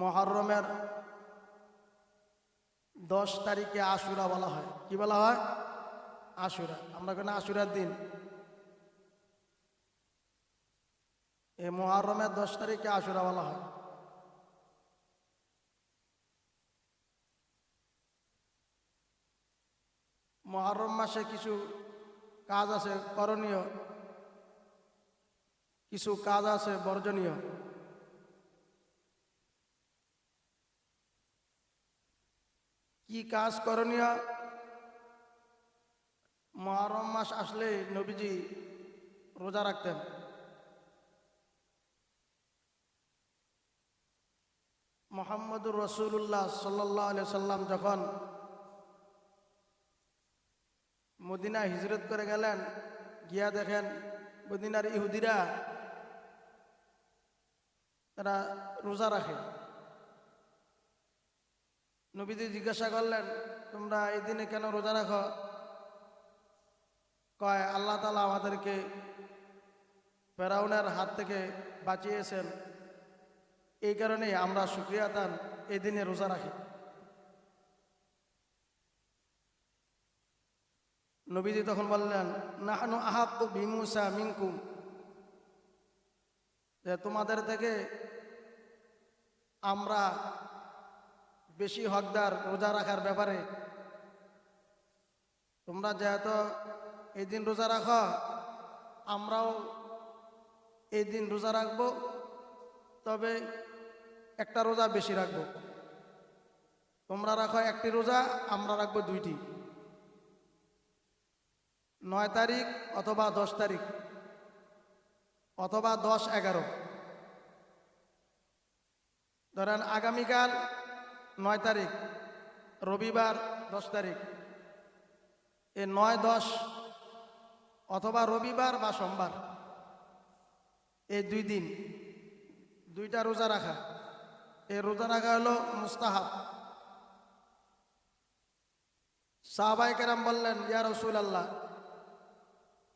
মহরমের দশ তারিখে আশুরা বলা হয়। কি বলা হয়? আশুরা। আমরা কেন আশুরার দিন? এই মহরমের দশ তারিখে আশুরা বলা হয়। মহরম মাসে কিছু কাজ আছে করণীয়, কিছু কাজ আছে বর্জনীয়। কি কাজ করণীয়? মহরম মাস আসলে নবীজি রোজা রাখতেন। মোহাম্মদুর রসুল্লাহ সাল্লাহ সাল্লাম যখন মদিনা হিজরত করে গেলেন, গিয়া দেখেন মদিনার ইহুদিরা তারা রোজা রাখে। নবীজি জিজ্ঞাসা করলেন, তোমরা এই দিনে কেন রোজা রাখো? কয়, আল্লাহ তালা আমাদেরকে ফেরাউনের হাত থেকে বাঁচিয়েছেন। এই কারণে আমরা শুক্রিয়া দান এই দিনে রোজা রাখি। নবীজি তখন বললেন, নাহানু আহাক বিমুসা মিনকুম। যে তোমাদের থেকে আমরা বেশি হকদার রোজা রাখার ব্যাপারে। তোমরা যেহেতু এই দিন রোজা রাখো, আমরাও এই দিন রোজা রাখব, তবে একটা রোজা বেশি রাখব। তোমরা রাখো একটি রোজা, আমরা রাখব দুইটি। নয় তারিখ অথবা দশ তারিখ অথবা দশ এগারো। ধরেন আগামীকাল নয় তারিখ, রবিবার দশ তারিখ। এ নয় দশ অথবা রবিবার বা সোমবার এই দুই দিন। দুইটা রোজা রাখা। এই রোজা রাখা হলো মুস্তাহাব। সাহাবাই কেরাম বললেন, ইয়া রসুল আল্লাহ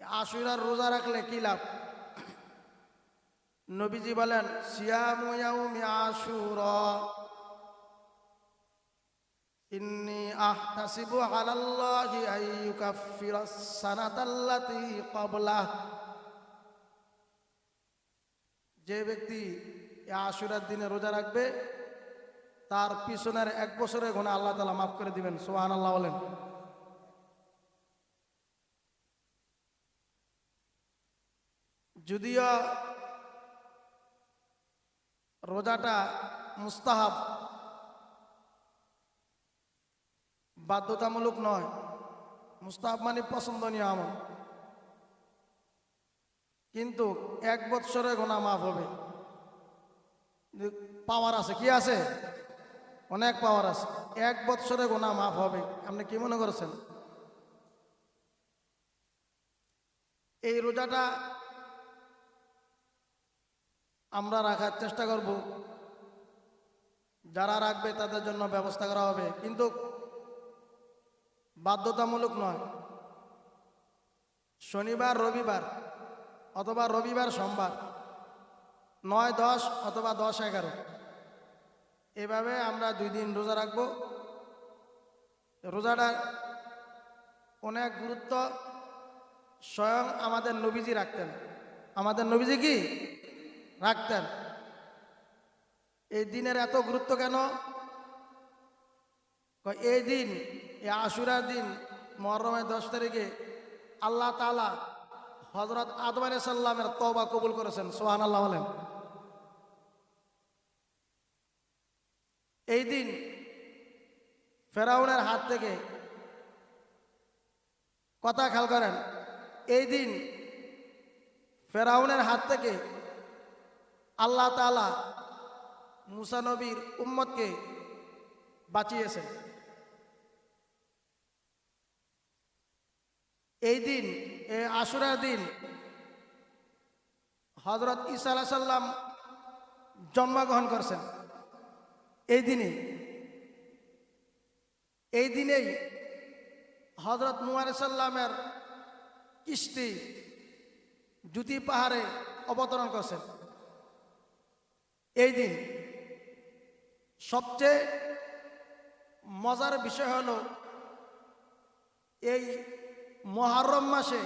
আশুরার রোজা রাখলে কি লাভ? নবীজি বলেন, সিয়ামু ইয়াউমি আশুরা ইন্নি আহতাসিবু আলাল্লাহি আইয়ুকাফফিরাস সানাতাল্লাতী ক্বাবলাহ যে ব্যক্তি আশুরার দিনে রোজা রাখবে, তার পিছনের এক বছরের গুণা আল্লাহ তালা মাফ করে দিবেন। সোহান আল্লাহ বলেন। যদিও রোজাটা মুস্তাহাব বাধ্যতামূলক নয়। মুস্তাহাব মানে পছন্দনীয় আমল। কিন্তু এক বৎসরে গোনা মাফ হবে। পাওয়ার আছে, কি আছে? অনেক পাওয়ার আছে। এক বৎসরে গোনা মাফ হবে, আপনি কি মনে করেছেন? এই রোজাটা আমরা রাখার চেষ্টা করব। যারা রাখবে তাদের জন্য ব্যবস্থা করা হবে। কিন্তু বাধ্যতামূলক নয়। শনিবার, রবিবার অথবা রবিবার সোমবার নয়, দশ অথবা দশ, এগারো। এভাবে আমরা দুই দিন রোজা রাখব। রোজাটা অনেক গুরুত্ব। স্বয়ং আমাদের নবীজি রাখতেন। আমাদের নবীজি কি? রাখতেন। এই দিনের এত গুরুত্ব কেন? এই দিন এই আশুরার দিন, মহরমের দশ তারিখে আল্লাহ তালা হজরত আদম সাল্লামের তবা কবুল করেছেন সোহান আল্লাহ বলেন। এই দিন ফেরাউনের হাত থেকে কথা খেয়াল করেন, এই দিন ফেরাউনের হাত থেকে আল্লাহ তালা মুসানবীর উম্মতকে বাঁচিয়েছেন। এই দিন আশুরার দিন হজরত ঈসা আলাহ সাল্লাম জন্মগ্রহণ করছেন। এই দিনে, এই দিনেই হজরত নুয়ার সাল্লামের কিস্তি জুতি পাহাড়ে অবতরণ করছেন। এই দিন সবচেয়ে মজার বিষয় হলো এই মহারম মাসে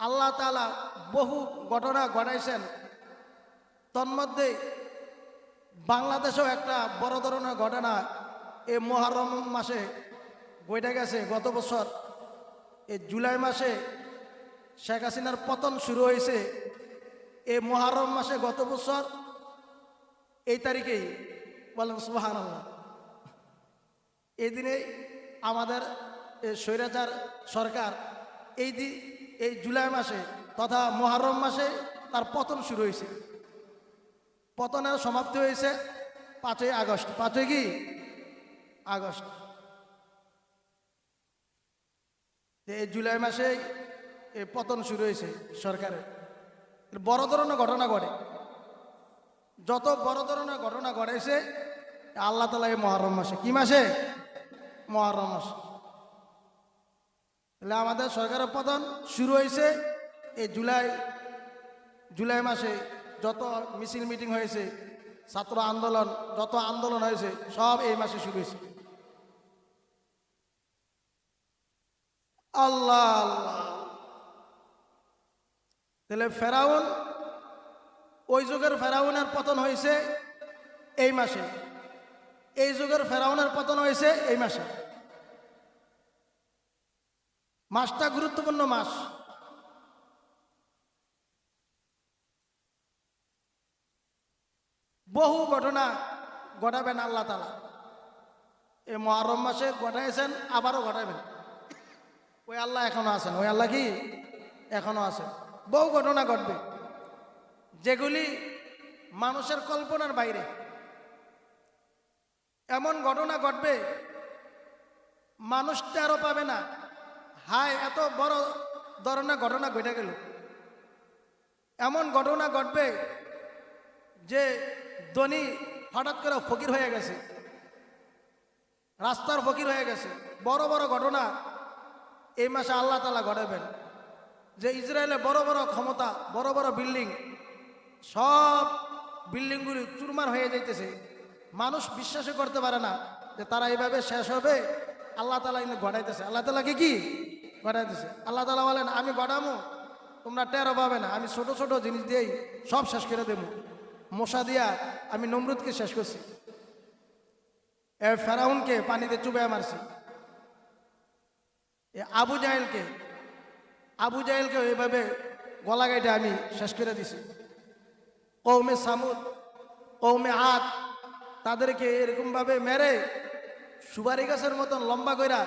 আল্লাহ তালা বহু ঘটনা ঘটাইছেন। তন্মধ্যে বাংলাদেশেও একটা বড় ধরনের ঘটনা এই মহারম মাসে বইটা গেছে। গত বছর এই জুলাই মাসে শেখ হাসিনার পতন শুরু হয়েছে। এই মহারম মাসে গত বছর এই তারিখেই বলেন আল্লাহ এই দিনে আমাদের স্বৈরাচার সরকার এই দি, এই জুলাই মাসে তথা মহারম মাসে তার পতন শুরু হয়েছে। পতনের সমাপ্তি হয়েছে পাঁচই আগস্ট। পাঁচই কি? আগস্ট। এই জুলাই মাসে এই পতন শুরু হয়েছে সরকারের বড় ধরনের ঘটনা ঘটে। যত বড় ধরনের ঘটনা ঘটেছে আল্লাহ তালা এই মহারম মাসে, কি মাসে? মহরম মাসে। তাহলে আমাদের সরকারের পতন শুরু হয়েছে এই জুলাই জুলাই মাসে যত মিছিল মিটিং হয়েছে, ছাত্র আন্দোলন, যত আন্দোলন হয়েছে, সব এই মাসে শুরু হয়েছে। আল্লাহ আল্লাহ। তাহলে ফেরাউন, ওই যুগের ফেরাউনের পতন হয়েছে এই মাসে। এই যুগের ফেরাউনের পতন হয়েছে এই মাসে। মাসটা গুরুত্বপূর্ণ মাস। বহু ঘটনা ঘটাবেন আল্লাহ তালা এই মহরম মাসে ঘটাইছেন, আবারও ঘটাবেন। ওই আল্লাহ এখনও আছেন। ওই আল্লাহ কি? এখনও আছেন। বহু ঘটনা ঘটবে। যেগুলি মানুষের কল্পনার বাইরে। এমন ঘটনা ঘটবে মানুষ টেরো পাবে না। হায়, এত বড় ধরনের ঘটনা ঘটে গেল। এমন ঘটনা ঘটবে যে ধনী হঠাৎ করে ফকির হয়ে গেছে। রাস্তার ফকির হয়ে গেছে। বড় বড় ঘটনা এই মাসে আল্লাহ তালা ঘটাবেন। যে ইসরায়েলে বড় বড় ক্ষমতা, বড় বড় বিল্ডিং, সব বিল্ডিংগুলি চুরমার হয়ে যাইতেছে। মানুষ বিশ্বাসই করতে পারে না যে তারা এইভাবে শেষ হবে। আল্লাহ তালা কিন্তু ঘটাইতেছে। আল্লাহ তালাকে কি? ঘটাইতেছে আল্লাহ তালা বলেন, আমি ঘটামো তোমরা টেরো পাবে না। আমি ছোট ছোট জিনিস দিয়েই সব শেষ করে দেবো। মশা দিয়া আমি নমরুদকে শেষ করছি। এ ফেরাউনকে পানিতে চুবে মারছি। এ আবু জাহেলকে আবু জাহেলকে এইভাবে গলা গাইটে আমি শেষ করে দিছি। কৌমে সামুদ কৌমে আত তাদেরকে এরকমভাবে মেরে সুপারি গাছের মতন লম্বা কইরা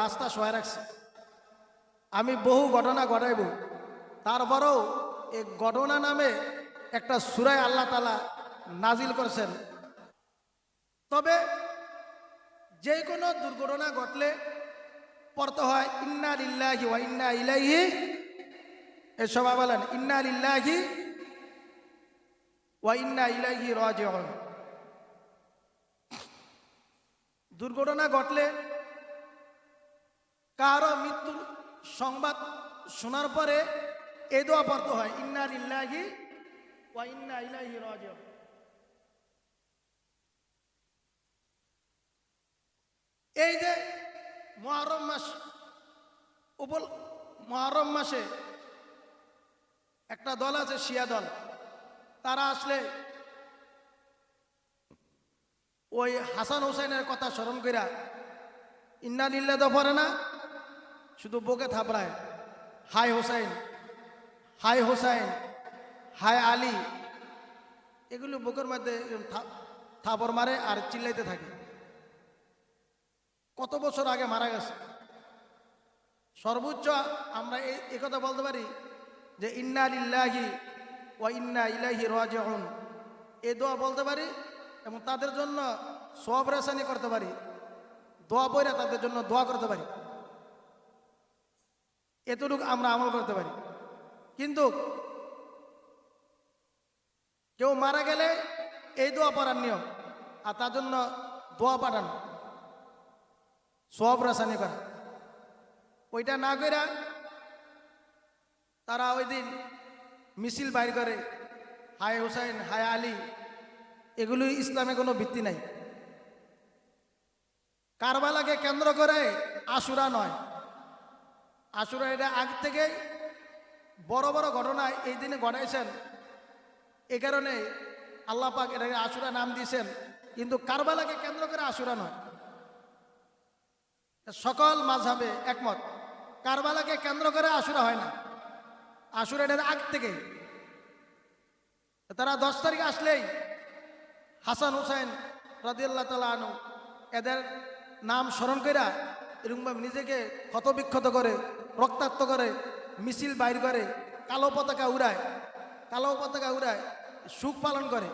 রাস্তা সহায় রাখছে। আমি বহু ঘটনা ঘটাইব। তারপরেও এই ঘটনা নামে একটা সুরায় আল্লাহ তালা নাজিল করছেন। তবে যে কোনো দুর্ঘটনা ঘটলে পড়তে হয়, ইন্না লিল্লাহি ওয়া ইন্না ইলাইহি এ সবাই বলেন, ইন্না লিল্লাহি ওয়া ইন্না ইলাইহি রাজিউন দুর্ঘটনা ঘটলে কারও মৃত্যুর সংবাদ শোনার পরে এ দোয়া পড়তে হয়, ইন্না লিল্লাহি ওয়া ইন্না ইলাইহি রাজিউন। এই যে মহরম মাস, উপল, মহরম মাসে একটা দল আছে শিয়া দল। তারা আসলে ওই হাসান হোসেনের কথা স্মরণ কইরা, ইন্না লিল্লা পড়ে না শুধু বুকে থাপড়ায়। হাই হোসাইন হাই হোসাইন হাই আলী। এগুলো বুকের মধ্যে থাপড় মারে আর চিল্লাইতে থাকে। কত বছর আগে মারা গেছে। সর্বোচ্চ আমরা এই এ কথা বলতে পারি যে ইন্না লিল্লাহি ওয়া ইন্না ইলাহি রাজিউন। এই দোয়া বলতে পারি এবং তাদের জন্য সব রেশানি করতে পারি। দোয়া বইরা তাদের জন্য দোয়া করতে পারি। এতটুকু আমরা আমল করতে পারি। কিন্তু কেউ মারা গেলে এই দোয়া পড়ার নিয়ম, আর তার জন্য দোয়া পাঠানো সব রাসানি করা। ওইটা না কইরা তারা ওই দিন মিছিল বাইর করে, হায় হুসাইন, হায় আলী এগুলি ইসলামে কোনো ভিত্তি নাই। কারবালাকে কেন্দ্র করে আশুরা নয়। আশুরা, এটা আগ থেকেই বড় বড় ঘটনা এই দিনে ঘটাইছেন। এ কারণে আল্লাহ পাক এটাকে আশুরা নাম দিয়েছেন। কিন্তু কারবালাকে কেন্দ্র করে আশুরা নয়। সকল মাঝহাবে একমত। কারবালাকে কেন্দ্র করে আসুরা হয় না। আশুরা এটার আগ থেকে তারা দশ তারিখে আসলেই হাসান হুসাইন রাদিয়াল্লাহ তালা এদের নাম স্মরণ কইরা এরকমভাবে নিজেকে ক্ষতবিক্ষত করে রক্তাক্ত করে মিছিল বাইর করে কালো পতাকা উড়ায় কালো পতাকা উড়ায় সুখ পালন করে।